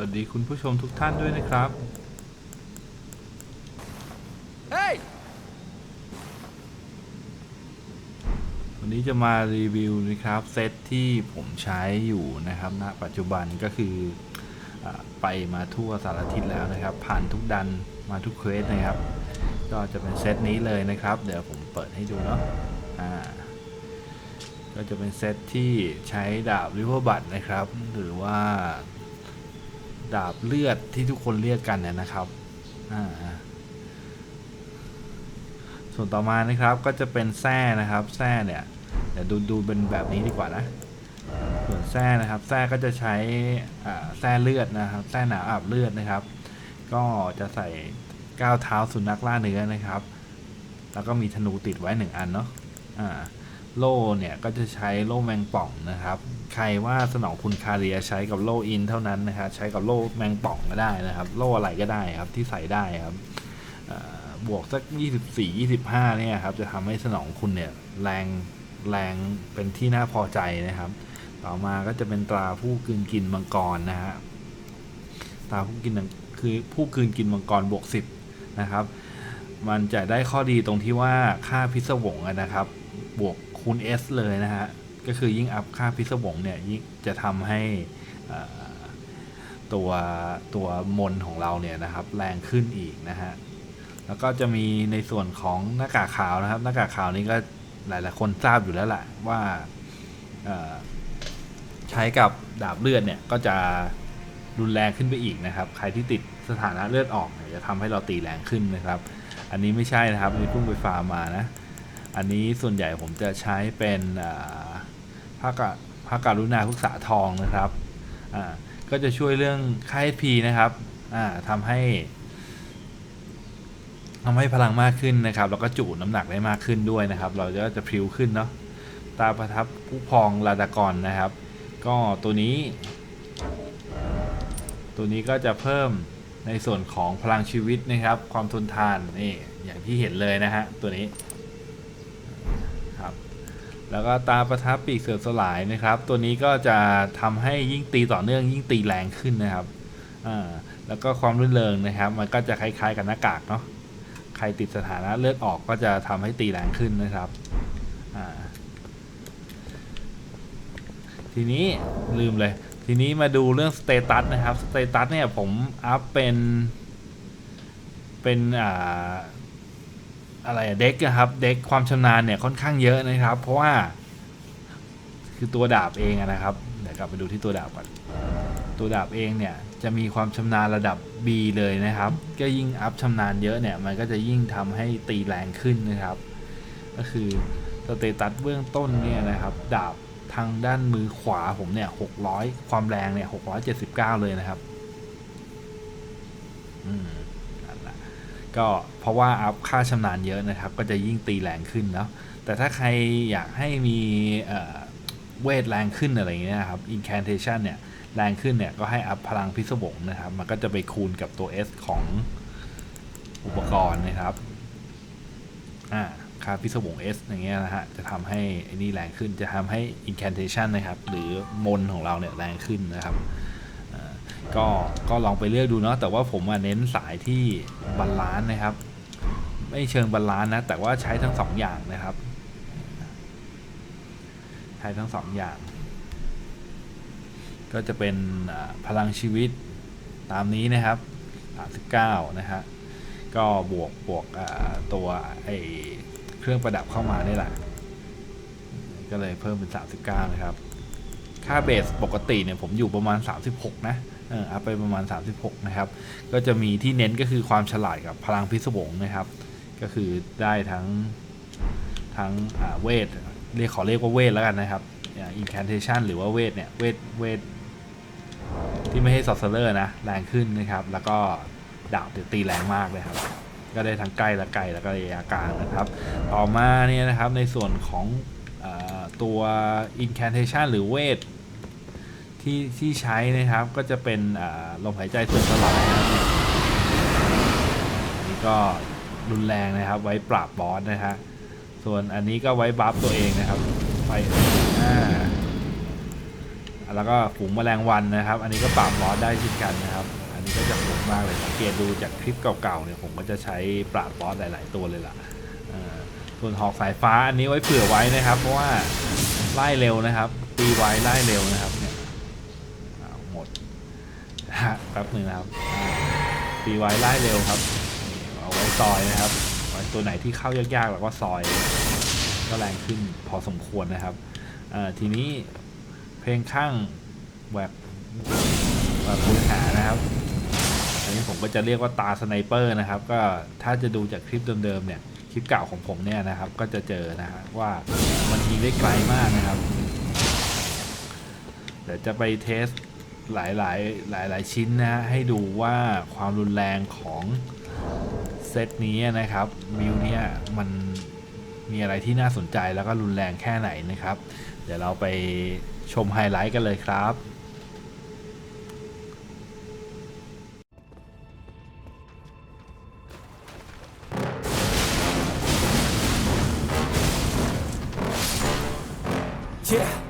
วัสดีคุณผู้ชมทุกท่านด้วยนะครับ Hey! วันนี้จะมารีวิวนะครับเซตที่ผมใช้อยู่นะครับณปัจจุบันก็คืออาไปมาทั่วสารทิศแล้วนะครับ ผ่านทุกดันมาทุกเควสนะครับ ก็จะเป็นเซตนี้เลยนะครับ เดี๋ยวผมเปิดให้ดูเนาะอ่าก็จะเป็นเซตที่ใช้ดาบริเวอร์บัตนะครับ หรือว่า ดาบเลือดที่ทุกคนเรียกกันเนี่ยนะครับอ่าส่วนต่อมานะครับก็จะเป็นแส้นะครับแส้เนี่ยเดี๋ยวดูดูเป็นแบบนี้ดีกว่านะส่วนแส้นะครับแส้ก็จะใช้แส้เลือดนะครับแส้หนาอาบเลือดนะครับ ก็จะใส่ก้าวเท้าสุนัขล่าเนื้อนะครับ แล้วก็มีธนูติดไว้หนึ่งอันเนาะอ่า โล่เนี่ยก็จะใช้โล่แมงป่องนะครับ ใครว่าสนองคุณคาเรียใช้กับโล่อินเท่านั้นนะครับใช้กับโล่แมงป่องก็ได้นะครับ โล่อะไรก็ได้ครับที่ใส่ได้ครับบวกสัก 24 25เนี่ยครับจะทำให้สนองคุณเนี่ยแรงแรงเป็นที่น่าพอใจนะครับ ต่อมาก็จะเป็นตราผู้กืนกินมังกรนะฮะตราผู้กินคือผู้กืนกินมังกรบวก 10 นะครับ มันจะได้ข้อดีตรงที่ว่าค่าพิศวงนะครับ บวก คูณ S เลยนะฮะ ก็คือยิ่งอัพค่าพิศวงเนี่ยยิ่งจะทำให้ตัวตัวมนของเราเนี่ยนะครับแรงขึ้นอีกนะฮะ แล้วก็จะมีในส่วนของหน้ากากขาวนะครับ หน้ากากขาวนี้ก็หลาย ๆ คนทราบอยู่แล้วแหละว่าใช้กับดาบเลือดเนี่ยก็จะรุนแรงขึ้นไปอีกนะครับ ใครที่ติดสถานะเลือดออกเนี่ยจะทำให้เราตีแรงขึ้นนะครับ อันนี้ไม่ใช่นะครับอันนี้เพิ่งไปฟาร์มมานะ อันนี้ส่วนใหญ่ผมจะใช้เป็นอ่าพระกะพระการุณาพุกษาทองนะครับก็จะช่วยเรื่องค่า HP นะครับอ่าทำให้ทำให้พลังมากขึ้นนะครับ แล้วก็จุน้ำหนักได้มากขึ้นด้วยนะครับ เราจะจะพริ้วขึ้นเนาะตาประทับผู้พองลาดากรนะครับ ก็ตัวนี้ ตัวนี้ก็จะเพิ่มในส่วนของพลังชีวิตนะครับ ความทนทานนี่อย่างที่เห็นเลยนะฮะตัวนี้ แล้วก็ตาประทับปีกเสือสลายนะครับ ตัวนี้ก็จะทำให้ยิ่งตีต่อเนื่องยิ่งตีแรงขึ้นนะครับอ่าแล้วก็ความรื่นเริงนะครับ มันก็จะคล้ายๆกับหน้ากากเนาะใครติดสถานะเลือดออกก็จะทำให้ตีแรงขึ้นนะครับอ่าทีนี้ลืมเลย ทีนี้มาดูเรื่องสเตตัสนะครับสเตตัสเนี่ยผมอัพเป็นเป็นอ่า อะไรเด็กอะครับเด็กความชำนาญเนี่ยค่อนข้างเยอะนะครับ เพราะว่า คือตัวดาบเองนะครับเดี๋ยวกลับไปดูที่ตัวดาบก่อนตัวดาบเองเนี่ยจะมีความชำนาญระดับ B เลยนะครับ ก็ยิ่งอัพชำนาญเยอะเนี่ยมันก็จะยิ่งทำให้ตีแรงขึ้นนะครับ ก็คือสเตตัสเบื้องต้นเนี่ยนะครับ ดาบทางด้านมือขวาผมเนี่ย600ความแรงเนี่ย679เลยนะครับ อืมนั่นแหละ ก็เพราะว่าอัพค่าชำนาญเยอะนะครับ ก็จะยิ่งตีแรงขึ้นเนาะแต่ถ้าใครอยากให้มีเวทแรงขึ้นอะไรอย่างเงี้ยครับ incantation เนี่ยแรงขึ้นเนี่ยก็ให้อัพพลังพิศวงนะครับ มันก็จะไปคูณกับตัว S ของอุปกรณ์นะครับ อ่าค่าพิศวง S อย่างเงี้ยนะฮะ จะทำให้อ้นี่แรงขึ้น จะทำให้ incantation นะครับ หรือมนของเราเนี่ยแรงขึ้นนะครับ ก็ก็ลองไปเลือกดูเนาะแต่ว่าผมเน้นสายที่บาลานซ์นะครับ ไม่เชิงบาลานซ์นะ แต่ว่าใช้ทั้งสองอย่างนะครับ ใช้ทั้งสองอย่าง ก็จะเป็นพลังชีวิตตามนี้นะครับ39นะฮะก็บวกบวกตัวไอเครื่องประดับเข้ามานี่แหละก็เลยเพิ่มเป็น 39 นะครับ ค่าเบสปกติเนี่ยผมอยู่ประมาณ 36 นะ เอออัพไปประมาณ 36 นะครับ ก็จะมีที่เน้นก็คือความฉลาดกับพลังพิศวงนะครับ ก็คือได้ทั้งทั้งเวทเรียกขอเรียกว่าเวทแล้วกันนะครับอย่าง incantation หรือว่าเวทเนี่ยเวทเวทที่ไม่ให้ sorcerer นะ แรงขึ้นนะครับ แล้วก็ดาบตีแรงมากเลยครับ ก็ได้ทั้งใกล้และไกลแล้วก็ระยะกลางนะครับ ต่อมาเนี่ยนะครับในส่วนของอตัว incantation หรือเวท ที่ที่ใช้นะครับก็จะเป็นลมหายใจส่วนสลายนะครับอันนี้ก็รุนแรงนะครับ ไว้ปราบบอสนะฮะส่วนอันนี้ก็ไว้บัฟตัวเองนะครับไปอ่าแล้วก็ฝูงแมลงวันนะครับ อันนี้ก็ปราบบอสได้เช่นกันนะครับ อันนี้ก็จะคุ้มากเลยสังเกตดูจากคลิปเก่าๆเนี่ยผมก็จะใช้ปราบบอสหลาย ๆ ตัวเลยล่ะเอ่อส่วนหอกสายฟ้าอันนี้ไว้เผื่อไว้นะครับ เพราะว่าไล่เร็วนะครับ ตีไว้ไล่เร็วนะครับเนี่ยอ้าวหมด แป๊บหนึ่งนะครับตีไว้ไล่เร็วครับ เอาไว้ซอยนะครับ ตัวไหนที่เข้ายากๆเราก็ซอย ก็แรงขึ้นพอสมควรนะครับทีนี้เพลงข้างแหวกแหวกคุณหานะครับอันนี้ผมก็จะเรียกว่าตาสไนเปอร์นะครับ ก็ถ้าจะดูจากคลิปเดิมๆเนี่ยคลิปเก่าของผมเนี่ยนะครับ ก็จะเจอนะฮะว่ามันยิงได้ไกลมากนะครับ เดี๋ยวจะไปเทส หลายหลายหลายหลายๆชิ้นนะฮะให้ดูว่าความรุนแรงของเซตนี้นะครับมิวเนี่ยมันมีอะไรที่น่าสนใจแล้วก็รุนแรงแค่ไหนนะครับ เดี๋ยวเราไปชมไฮไลท์กันเลยครับ Yeah.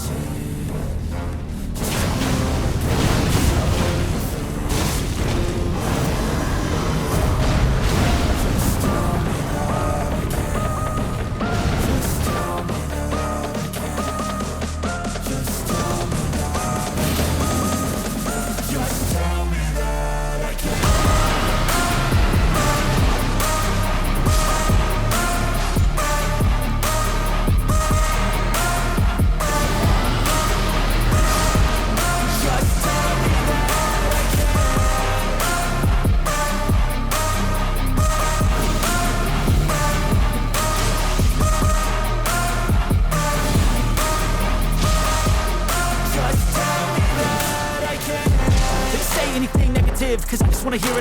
see.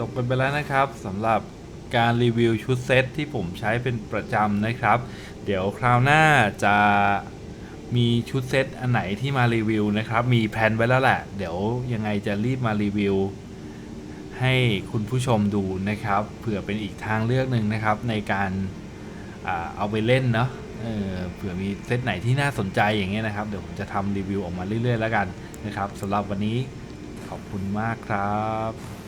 จบกันไปแล้วนะครับสำหรับการรีวิวชุดเซตที่ผมใช้เป็นประจำนะครับ เดี๋ยวคราวหน้าจะมีชุดเซตอันไหนที่มารีวิวนะครับ มีแพลนไว้แล้วแหละ เดี๋ยวยังไงจะรีบมารีวิว ให้คุณผู้ชมดูนะครับเผื่อเป็นอีกทางเลือกหนึ่งนะครับ ในการอเอาไปเล่นเนาะเออเผื่อมีเซตไหนที่น่าสนใจอย่างเงี้ยนะครับ เดี๋ยวผมจะทำรีวิวออกมาเรื่อยๆแล้วกันนะครับสำหรับวันนี้ขอบคุณมากครับ